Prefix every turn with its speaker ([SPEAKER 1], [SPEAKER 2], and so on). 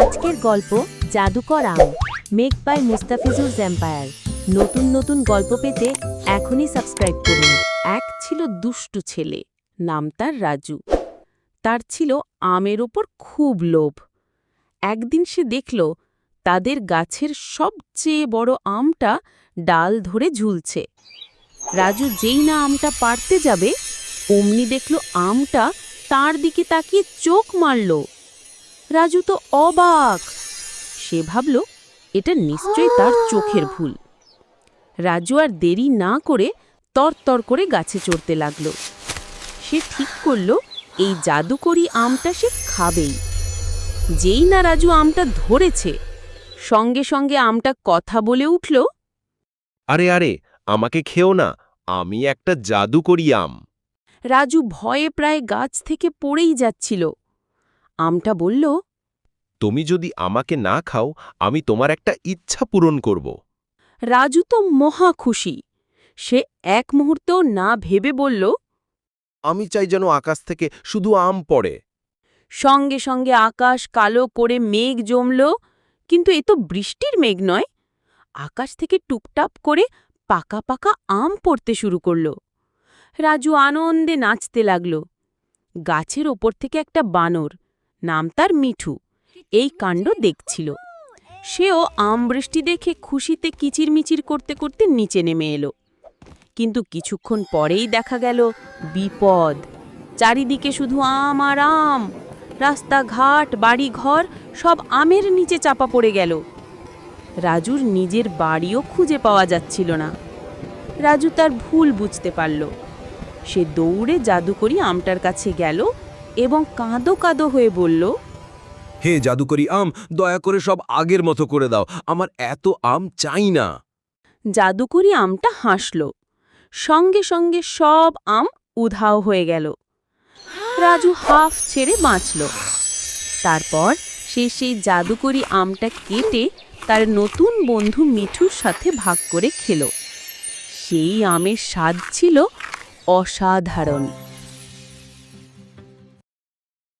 [SPEAKER 1] আজকের গল্প জাদুকর আম মেক বাই মুস্তাফিজুর জ্যাম্পায়ার নতুন নতুন গল্প পেতে এখনই সাবস্ক্রাইব করুন। এক ছিল দুষ্টু ছেলে, নাম তার রাজু। তার ছিল আমের ওপর খুব লোভ। একদিন সে দেখল, তাদের গাছের সবচেয়ে বড় আমটা ডাল ধরে ঝুলছে। রাজু যেই না আমটা পারতে যাবে, অমনি দেখল আমটা তার দিকে তাকিয়ে চোখ মারল। রাজু তো অবাক। সে ভাবল এটা নিশ্চয়ই তার চোখের ভুল। রাজু আর দেরি না করে তরতর করে গাছে চড়তে লাগল। সে ঠিক করল এই জাদুকরি আমটা সে খাবেই। যেই না রাজু আমটা ধরেছে সঙ্গে সঙ্গে আমটা কথা বলে উঠল
[SPEAKER 2] আরে আরে আমাকে খেও না আমি একটা জাদু করি আম।
[SPEAKER 1] রাজু ভয়ে প্রায় গাছ থেকে পড়েই যাচ্ছিল। আমটা বলল
[SPEAKER 2] তুমি যদি আমাকে না খাও আমি তোমার একটা ইচ্ছা পূরণ করব।
[SPEAKER 1] রাজু তো মহা খুশি। সে এক মুহূর্তেও না ভেবে বলল
[SPEAKER 2] আমি চাই যেন আকাশ থেকে শুধু আম পড়ে।
[SPEAKER 1] সঙ্গে সঙ্গে আকাশ কালো করে মেঘ জমল কিন্তু এ তো বৃষ্টির মেঘ নয়। আকাশ থেকে টুপটাপ করে পাকা পাকা আম পড়তে শুরু করল। রাজু আনন্দে নাচতে লাগল। গাছের ওপর থেকে একটা বানর নাম তার মিঠু। এই কাণ্ড দেখছিল। সেও আম বৃষ্টি দেখে খুশিতে কিচিরমিচির করতে করতে নিচে নেমে এলো। কিন্তু কিছুক্ষণ পরেই দেখা গেল বিপদ। চারিদিকে শুধু আম আর আম। রাস্তাঘাট, বাড়িঘর সব আমের নিচে চাপা পড়ে গেল। রাজুর নিজের বাড়িও খুঁজে পাওয়া যাচ্ছিল না। রাজু তার ভুল বুঝতে পারল। সে দৌড়ে জাদুকরি আমটার কাছে গেল এবং কাঁদো কাঁদো হয়ে বলল
[SPEAKER 3] হে জাদুকরি আম দয়া করে সব আগের মতো করে দাও। আমার এত আম চাই না।
[SPEAKER 1] জাদুকরি আমটা হাসল। সঙ্গে সঙ্গে সব আম উধাও হয়ে গেল। রাজু হাফ ছেড়ে বাঁচল। তারপর সে সেই জাদুকরি আমটা কেটে তার নতুন বন্ধু মিঠুর সাথে ভাগ করে খেল। সেই আমের স্বাদ ছিল অসাধারণ।